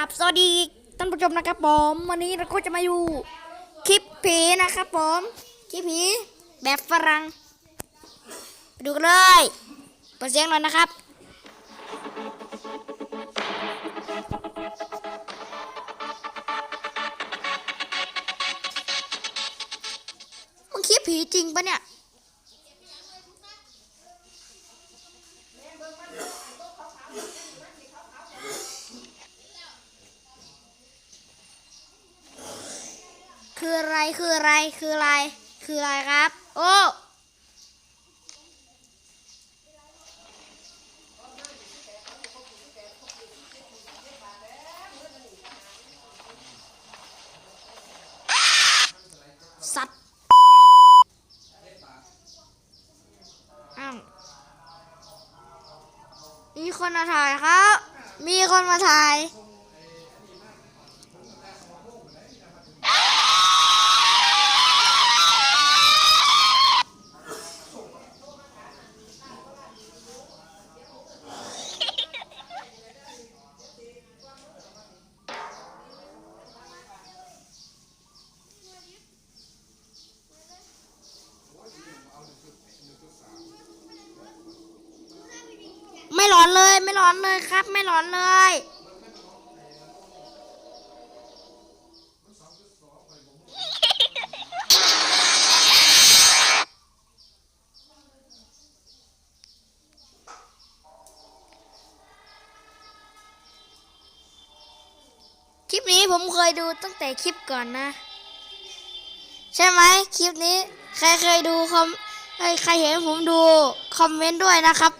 ราบสวัสดีท่านผู้ชมนะครับผมวันนี้เราก็จะมาอยู่คลิปผีนะครับผมคลิปผีแบบฝรั่งไปดูกันเลยเปิดเสียงหน่อยนะครับมันคลิปผีจริงปะเนี่ย คืออะไรคืออะไรคืออะไร คืออะไรครับ โอ้สัตว์อ้าวมีคนมาถ่ายครับ มีคนมาถ่าย อนเลยไม่ร้อนเลยครับ ไม่ร้อนเลยคลิปนี้ผมเคยดูตั้งแต่คลิปก่อนนะ ใช่ไหมคลิปนี้ ใครเคยดูคอมใครใครเห็นผมดู คอมเมนต์ด้วยนะครับ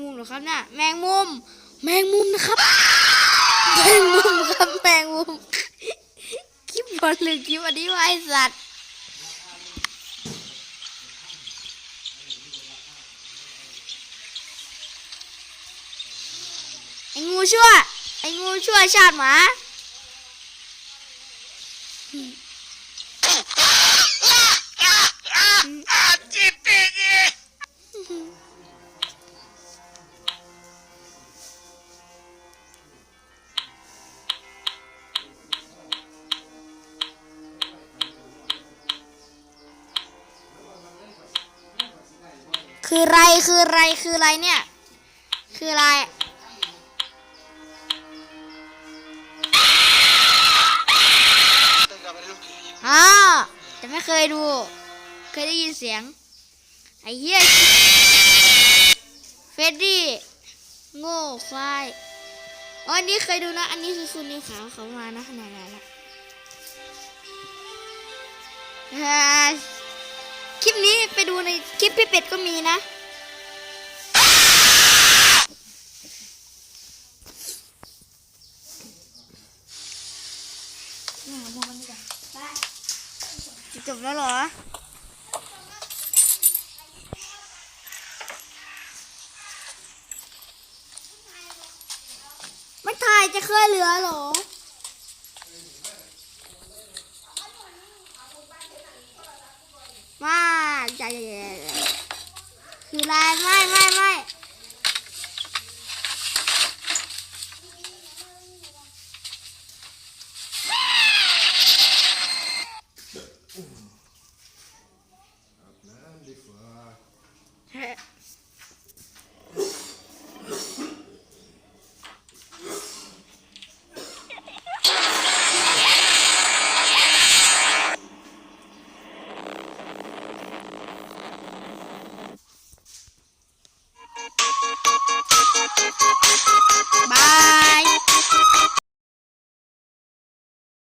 มงมุมเหรอครับเนี่ยแมงมุม แมงมุมนะครับ แมงมุมครับแมงมุมคลิปบอลหรือคลิปอันนี้วะไอสัตว์ไอ้งูชั่วไอ้งูชั่วชาติหมา คืออะไรคืออะไรคืออะไรเนี่ย คืออะไรอ่าแต่ไม่เคยดู เคยได้ยินเสียง ไอ้เหี้ยเฟดดี้โง่ควายอ๋ออันนี้เคยดูนะ อันนี้คือคุณนิวขาวเขามานะขนาดนั้นละ คลิปนี้ไปดูในคลิปพี่เป็ดก็มีนะจะจบแล้วเหรอไม่ถ่ายจะเคยเหลือเหรอมา ใจคือลาอย่าอย่าคือไรไม่ไม่ไม่